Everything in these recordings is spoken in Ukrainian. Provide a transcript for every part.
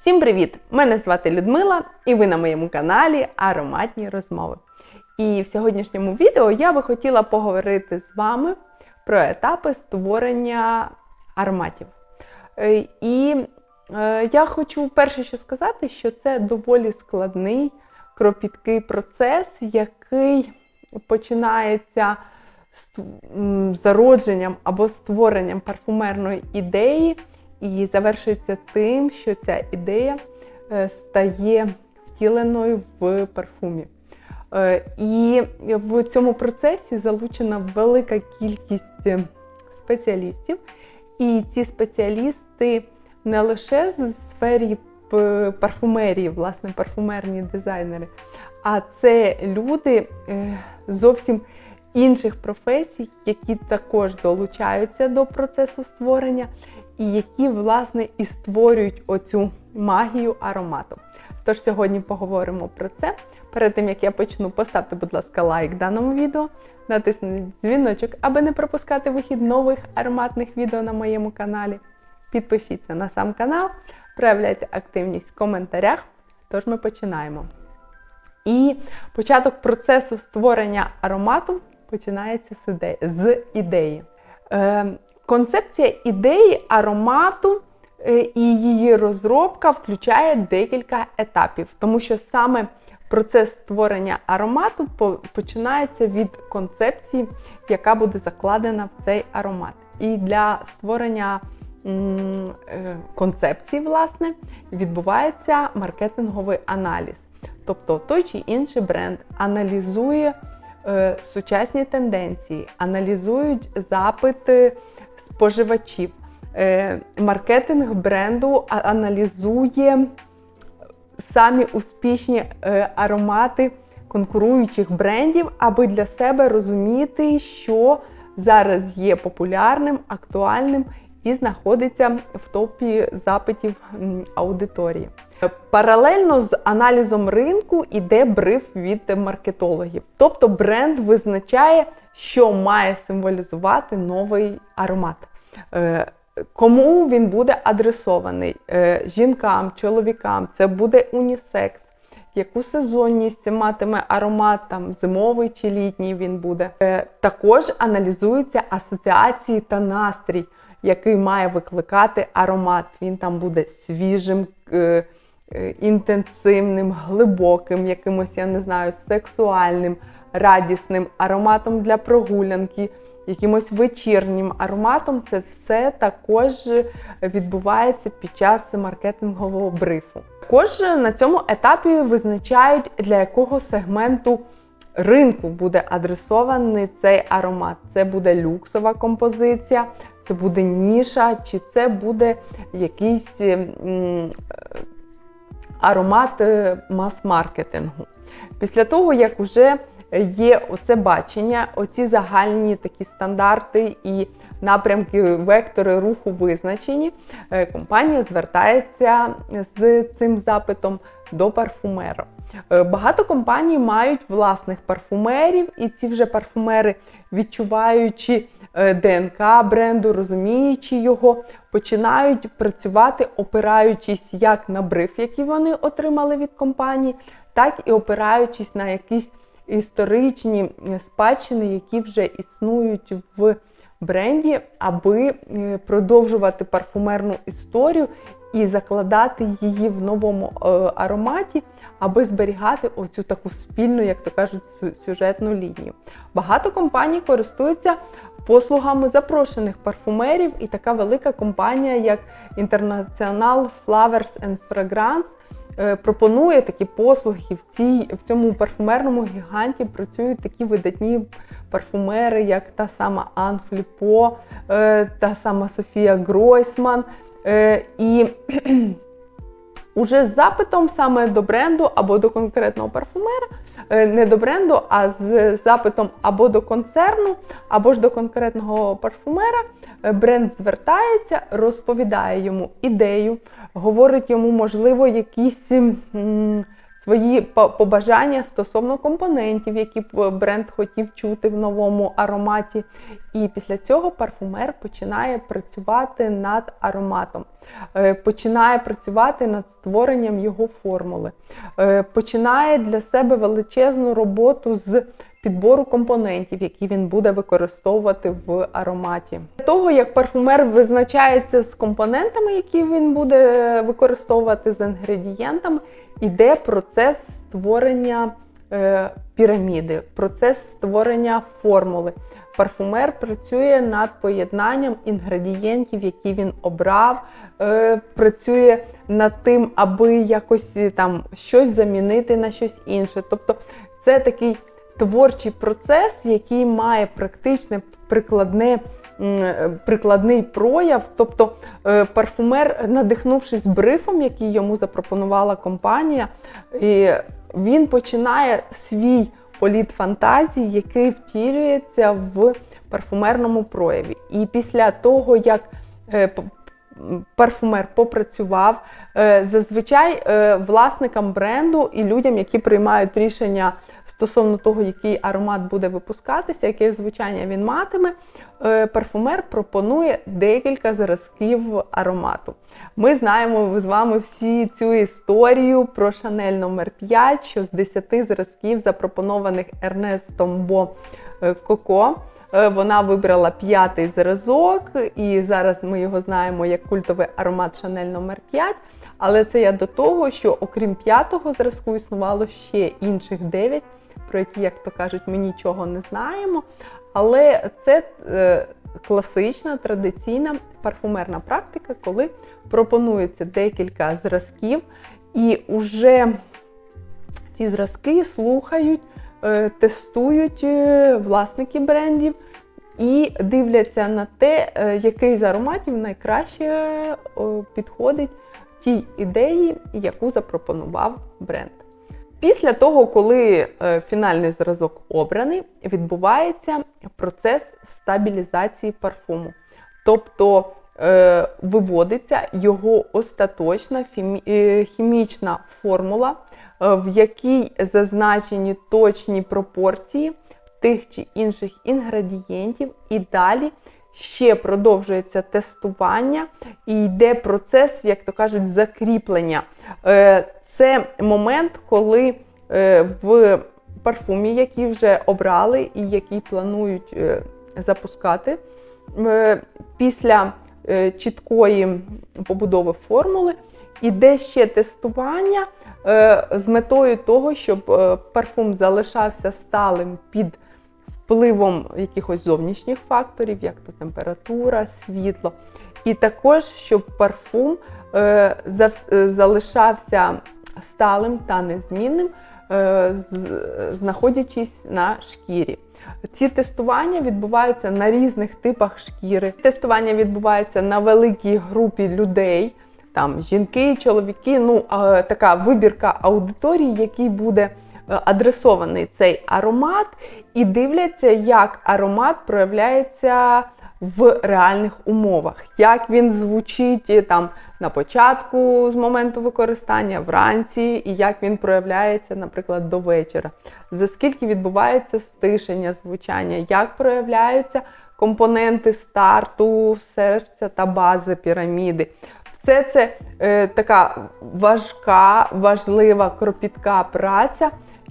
Всім привіт! Мене звати Людмила, і ви на моєму каналі Ароматні розмови. І в сьогоднішньому відео я би хотіла поговорити з вами про етапи створення ароматів. Е, І е, я хочу перше що сказати, що це доволі складний, кропіткий процес, який починається з зародженням або створенням парфумерної ідеї і завершується тим, що ця ідея е, стає втіленою в парфумі. Е, І в цьому процесі залучена велика кількість спеціалістів, і ці спеціалісти не лише з сфері парфумерії, власне, парфумерні дизайнери, а це люди е, зовсім інших професій, які також долучаються до процесу створення, і які, власне, і створюють оцю магію аромату. Тож сьогодні поговоримо про це. Перед тим як я почну, поставте, будь ласка, лайк даному відео, натисніть дзвіночок, аби не пропускати вихід нових ароматних відео на моєму каналі. Підпишіться на сам канал, проявляйте активність в коментарях. Тож ми починаємо. І початок процесу створення аромату починається з ідеї. Е, концепція ідеї аромату е, і її розробка включає декілька етапів, тому що саме процес створення аромату починається від концепції, яка буде закладена в цей аромат. І для створення е, концепції, власне, відбувається маркетинговий аналіз. Тобто той чи інший бренд аналізує е, сучасні тенденції, аналізують запити споживачів. Е, маркетинг бренду аналізує самі успішні е, аромати конкуруючих брендів, аби для себе розуміти, що зараз є популярним, актуальним і знаходиться в топі запитів аудиторії. Паралельно з аналізом ринку іде бриф від маркетологів. Тобто бренд визначає, що має символізувати новий аромат. Е, Кому він буде адресований? Е, Жінкам, чоловікам, це буде унісекс. Яку сезонність матиме аромат, там зимовий чи літній він буде. Е, Також аналізуються асоціації та настрій, який має викликати аромат. Він там буде свіжим, інтенсивним, глибоким, якимось, я не знаю, сексуальним, радісним ароматом для прогулянки, якимось вечірнім ароматом. Це все також відбувається під час маркетингового брифу. Також на цьому етапі визначають, для якого сегменту ринку буде адресований цей аромат. Це буде люксова композиція, це буде ніша, чи це буде якийсь аромат е, мас-маркетингу. Після того, як вже є оце бачення, оці загальні такі стандарти і напрямки, вектори руху визначені, е, компанія звертається з цим запитом до парфумера. Е, Багато компаній мають власних парфумерів, і ці вже парфумери, відчуваючи е, ДНК бренду, розуміючи його, починають працювати, опираючись як на бриф, який вони отримали від компанії, так і опираючись на якісь історичні спадщини, які вже існують в бренді, аби е, продовжувати парфумерну історію і закладати її в новому е, ароматі, аби зберігати оцю таку спільну, як то кажуть, сюжетну лінію. Багато компаній користуються послугами запрошених парфумерів, і така велика компанія, як International Flowers and Fragrance, пропонує такі послуги в, цій, в цьому парфумерному гіганті працюють такі видатні парфумери, як та сама Ан Фліпо, е, та сама Софія Гройсман. Е, І уже з запитом саме до бренду або до конкретного парфумера, е, не до бренду, а з запитом або до концерну, або ж до конкретного парфумера, е, бренд звертається, розповідає йому ідею, говорить йому, можливо, якісь свої побажання стосовно компонентів, які бренд хотів чути в новому ароматі. І після цього парфумер починає працювати над ароматом, е, починає працювати над створенням його формули, е, починає для себе величезну роботу з підбору компонентів, які він буде використовувати в ароматі. Для того, як парфумер визначається з компонентами, які він буде використовувати з інгредієнтами, іде процес створення е, піраміди, процес створення формули. Парфумер працює над поєднанням інгредієнтів, які він обрав, е, працює над тим, аби якось е, там щось замінити на щось інше. Тобто це такий творчий процес, який має практичне прикладне. е, Прикладний прояв, тобто е, парфумер, надихнувшись брифом, який йому запропонувала компанія, він починає свій політ фантазії, який втілюється в парфумерному прояві. І після того, як е, парфумер попрацював, е, зазвичай е, власникам бренду і людям, які приймають рішення стосовно того, який аромат буде випускатися, яке звучання він матиме, е, парфумер пропонує декілька зразків аромату. Ми знаємо з вами всі цю історію про Шанель номер 5 що з 10 зразків, запропонованих Ернестом Бо Коко. Е, Вона вибрала п'ятий зразок, і зараз ми його знаємо як культовий аромат Шанель номер 5 Але це я до того, що окрім п'ятого зразку існувало ще інших 9, про які, як то кажуть, ми нічого не знаємо. Але це е, класична традиційна парфумерна практика, коли пропонується декілька зразків, і вже ці зразки слухають, тестують е, власники брендів і дивляться на те, е, який з ароматів найкраще е, підходить тій ідеї, яку запропонував бренд. Після того, коли е, фінальний зразок обраний, відбувається процес стабілізації парфуму. Тобто е, виводиться його остаточна е, хімічна формула, е, в якій зазначені точні пропорції тих чи інших інгредієнтів, і далі ще продовжується тестування і йде процес, як то кажуть, закріплення. Е, Це момент, коли е, в парфумі, які вже обрали і які планують е, запускати, е, після е, чіткої побудови формули іде ще тестування е, з метою того, щоб е, парфум залишався сталим під впливом якихось зовнішніх факторів, як то температура, світло. І також, щоб парфум е, е, залишався сталим та незмінним, е, знаходячись на шкірі. Ці тестування відбуваються на різних типах шкіри. Тестування відбувається на великій групі людей, там жінки, чоловіки. Ну така вибірка аудиторії, який буде е, адресований цей аромат, і дивляться, як аромат проявляється в реальних умовах, як він звучить е, там на початку з моменту використання, вранці, і як він проявляється, наприклад, до вечора. За скільки відбувається стишення звучання, як проявляються компоненти старту, серця та бази піраміди. Все це е, така важка, важлива, кропітка праця,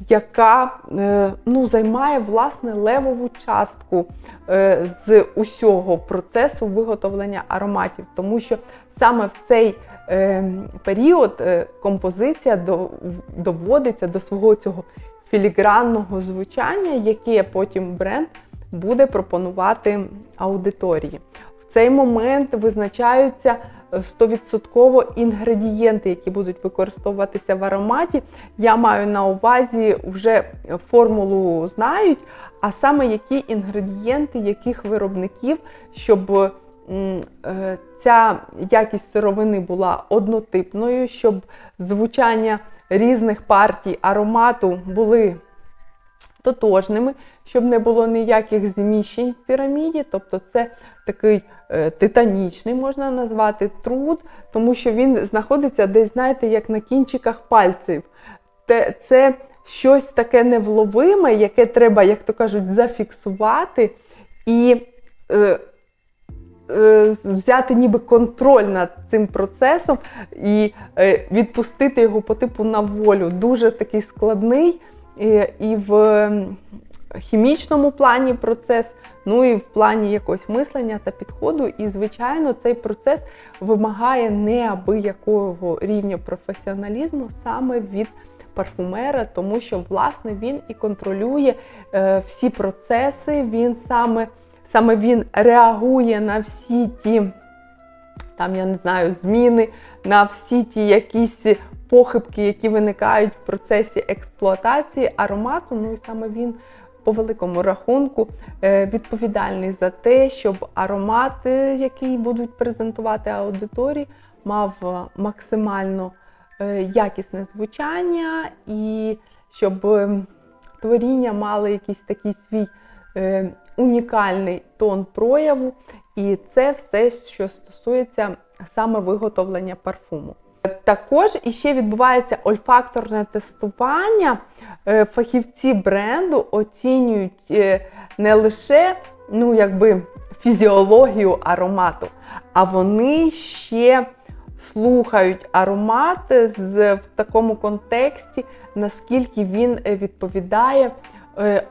яка е, ну, займає власне левову частку е, з усього процесу виготовлення ароматів, тому що саме в цей е, період е, композиція до, доводиться до свого цього філігранного звучання, яке потім бренд буде пропонувати аудиторії. В цей момент визначаються 100% інгредієнти, які будуть використовуватися в ароматі. Я маю на увазі вже формулу знають, а саме які інгредієнти, яких виробників, щоб е, ця якість сировини була однотипною, щоб звучання різних партій аромату були тотожними, щоб не було ніяких зміщень в піраміді. Тобто це такий е, титанічний, можна назвати, труд, тому що він знаходиться десь, знаєте, як на кінчиках пальців. це щось таке невловиме, яке треба, як то кажуть, зафіксувати і е, взяти ніби контроль над цим процесом і е, відпустити його по типу на волю. Дуже такий складний і, і в хімічному плані процес, ну і в плані якогось мислення та підходу. І, звичайно, цей процес вимагає неабиякого рівня професіоналізму саме від парфумера, тому що власне він і контролює е, всі процеси, він саме, саме він реагує на всі ті, там я не знаю, зміни, на всі ті якісь похибки, які виникають в процесі експлуатації аромату. Ну і саме він по великому рахунку е, відповідальний за те, щоб аромат, який будуть презентувати аудиторії, мав е, максимально е, якісне звучання і щоб е, творіння мали якийсь такий свій е, унікальний тон прояву. І це все, що стосується саме виготовлення парфуму. Також іще відбувається ольфакторне тестування. Е, Фахівці бренду оцінюють е, не лише ну, якби, фізіологію аромату, а вони ще слухають аромат з, в такому контексті, наскільки він е, відповідає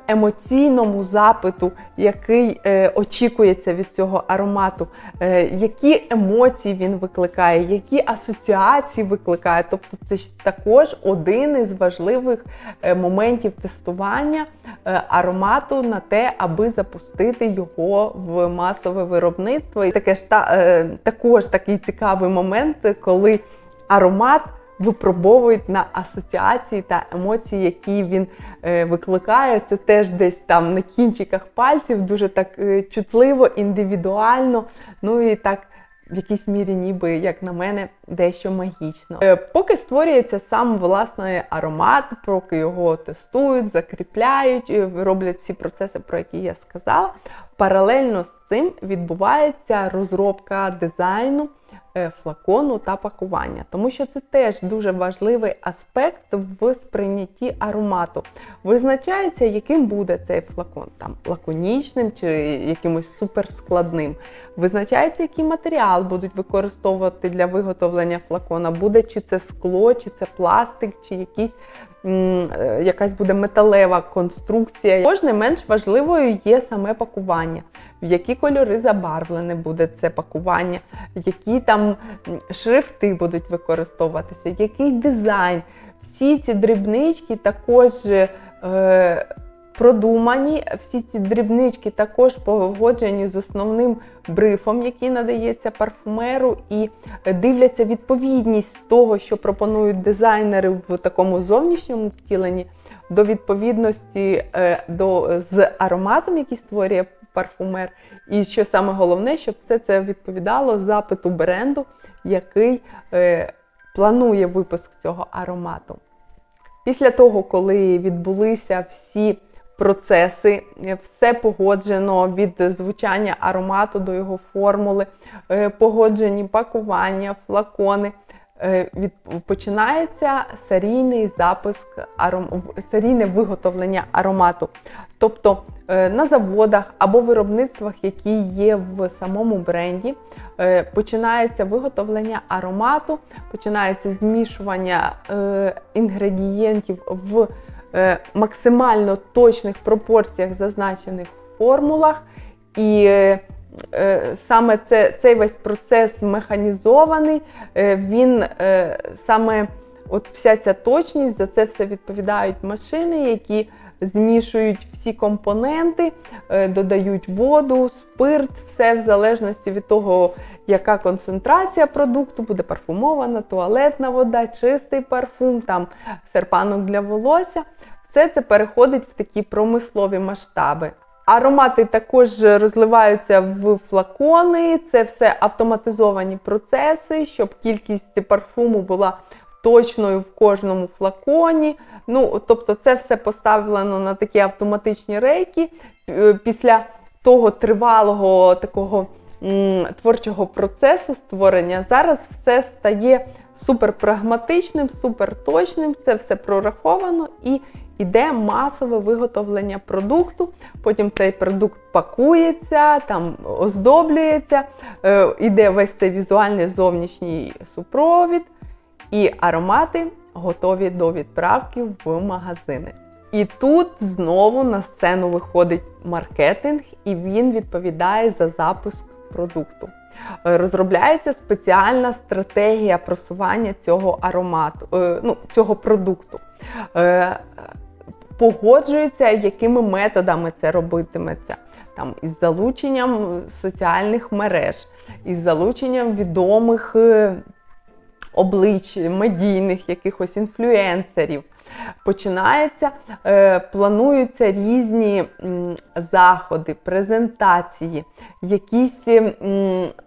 емоційному запиту, який е, очікується від цього аромату, е, які емоції він викликає, які асоціації викликає. Тобто, це також один із важливих е, моментів тестування е, аромату на те, аби запустити його в масове виробництво. І таке ж та е, також такий цікавий момент, коли аромат випробовують на асоціації та емоції, які він е, викликає. Це теж десь там на кінчиках пальців, дуже так е, чутливо, індивідуально. Ну і так. В якійсь мірі, ніби, як на мене, дещо магічно. Е, Поки створюється сам власний аромат, поки його тестують, закріпляють, роблять всі процеси, про які я сказала. Паралельно з цим відбувається розробка дизайну флакону та пакування, тому що це теж дуже важливий аспект в сприйнятті аромату. Визначається, яким буде цей флакон, там лаконічним чи якимось суперскладним. Визначається, який матеріал будуть використовувати для виготовлення флакона. Буде чи це скло, чи це пластик, чи якісь. Е, Якась буде металева конструкція. Кожне не менш важливою є саме пакування, в які кольори забарвлене буде це пакування, які там шрифти будуть використовуватися, який дизайн. Всі ці дрібнички також е, продумані, всі ці дрібнички також погоджені з основним брифом, який надається парфумеру, і дивляться відповідність того, що пропонують дизайнери в такому зовнішньому втіленні, до відповідності е, до, з ароматом, який створює парфумер. І що саме головне, щоб все це відповідало запиту бренду, який е, планує випуск цього аромату. Після того, коли відбулися всі процеси, е, все погоджено від звучання аромату до його формули, е, погоджені пакування, флакони. е, починається серійний запуск серійне виготовлення аромату. Тобто на заводах або виробництвах, які є в самому бренді, починається виготовлення аромату, починається змішування інгредієнтів в максимально точних пропорціях, зазначених в формулах. І е, е, саме це, цей весь процес механізований, е, він е, саме от вся ця точність, за це все відповідають машини, які змішують всі компоненти, е, додають воду, спирт, все в залежності від того, яка концентрація продукту, буде парфумована, туалетна вода, чистий парфум, там серпанок для волосся. Все це переходить в такі промислові масштаби. Аромати також розливаються в флакони, це все автоматизовані процеси, щоб кількість парфуму була точною в кожному флаконі. Ну, тобто, це все поставлено на такі автоматичні рейки. Е, Після того тривалого такого творчого процесу створення. Зараз все стає супер прагматичним, супер точним, це все прораховано і йде масове виготовлення продукту. Потім цей продукт пакується, там оздоблюється, е, іде весь цей візуальний зовнішній супровід, і аромати готові до відправки в магазини. І тут знову на сцену виходить маркетинг, і він відповідає за запуск продукту. Е, Розробляється спеціальна стратегія просування цього аромату, е, ну, цього продукту. Е, Погоджується, якими методами це робитиметься. Там із залученням соціальних мереж, із залученням відомих облич, медійних якихось інфлюенсерів. Починається, е, плануються різні заходи, презентації, якісь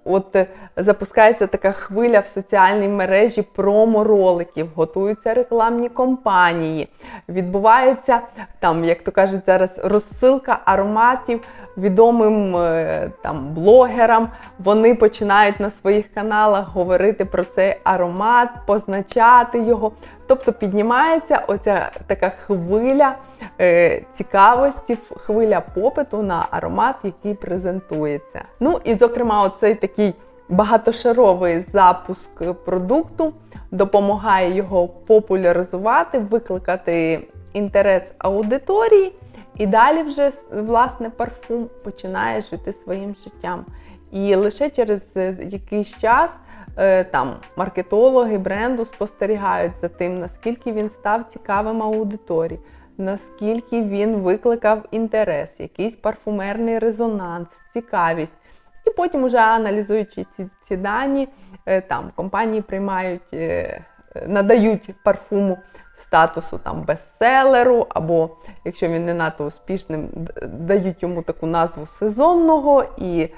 от запускається така хвиля в соціальній мережі промо-роликів, готуються рекламні кампанії, відбувається там, як то кажуть зараз, розсилка ароматів відомим е, там блогерам. Вони починають на своїх каналах говорити про цей аромат, позначати його. Тобто піднімається оця така хвиля е, цікавості, хвиля попиту на аромат, який презентується. Ну і, зокрема, оцей такий багатошаровий запуск продукту допомагає його популяризувати, викликати інтерес аудиторії, і далі вже власне парфум починає жити своїм життям. І лише через е, якийсь час там маркетологи бренду спостерігають за тим, наскільки він став цікавим аудиторії, наскільки він викликав інтерес, якийсь парфумерний резонанс, цікавість. І потім, уже аналізуючи ці, ці дані, е, там компанії приймають, е, надають парфуму статусу там бестселеру, або якщо він не надто успішним, дають йому таку назву сезонного і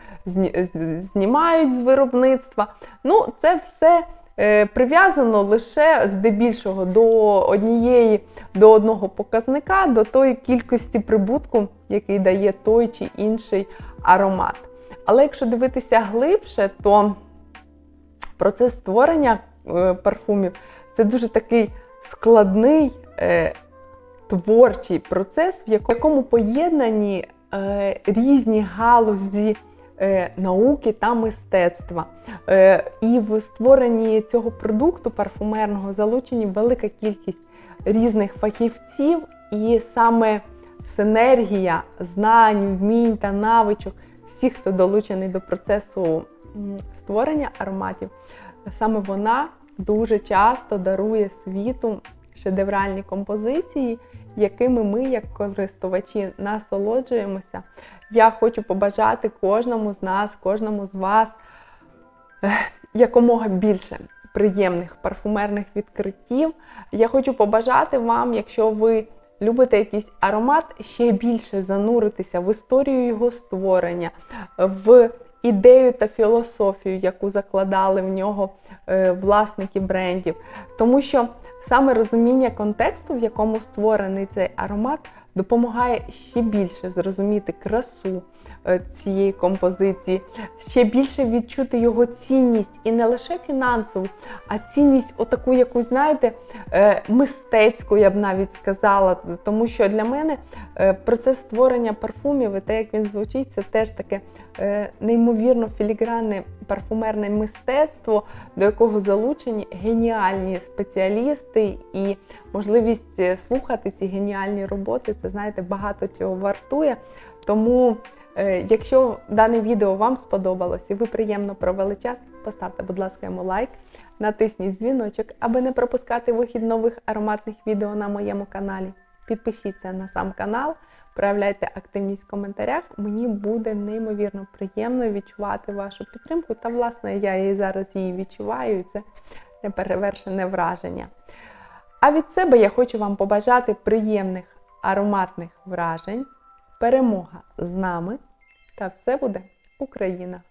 знімають з виробництва. Ну, це все е, прив'язано лише здебільшого до однієї, до одного показника, до тої кількості прибутку, який дає той чи інший аромат. Але якщо дивитися глибше, то процес створення е, парфумів це дуже такий складний е, творчий процес, в якому поєднані е, різні галузі е, науки та мистецтва. Е, і в створенні цього продукту парфумерного залучені велика кількість різних фахівців, і саме синергія знань, вмінь та навичок всіх, хто долучений до процесу створення ароматів, саме вона дуже часто дарує світу шедевральні композиції, якими ми, як користувачі, насолоджуємося. Я хочу побажати кожному з нас, кожному з вас якомога більше приємних парфумерних відкриттів. Я хочу побажати вам, якщо ви любите якийсь аромат, ще більше зануритися в історію його створення, в ідею та філософію, яку закладали в нього е, власники брендів. Тому що саме розуміння контексту, в якому створений цей аромат, допомагає ще більше зрозуміти красу е, цієї композиції, ще більше відчути його цінність і не лише фінансову, а цінність, отаку, яку, знаєте, е, мистецьку, я б навіть сказала. Тому що для мене е, процес створення парфумів і те, як він звучить, це теж таке неймовірно філігранне парфумерне мистецтво, до якого залучені геніальні спеціалісти і можливість слухати ці геніальні роботи, це знаєте, багато цього вартує. Тому, е, якщо дане відео вам сподобалось і ви приємно провели час, поставте, будь ласка, йому лайк, натисніть дзвіночок, аби не пропускати вихід нових ароматних відео на моєму каналі. Підпишіться на сам канал, проявляйте активність в коментарях. Мені буде неймовірно приємно відчувати вашу підтримку. Та, власне, я і зараз її відчуваю, і це неперевершене враження. А від себе я хочу вам побажати приємних ароматних вражень, перемога з нами, та все буде Україна!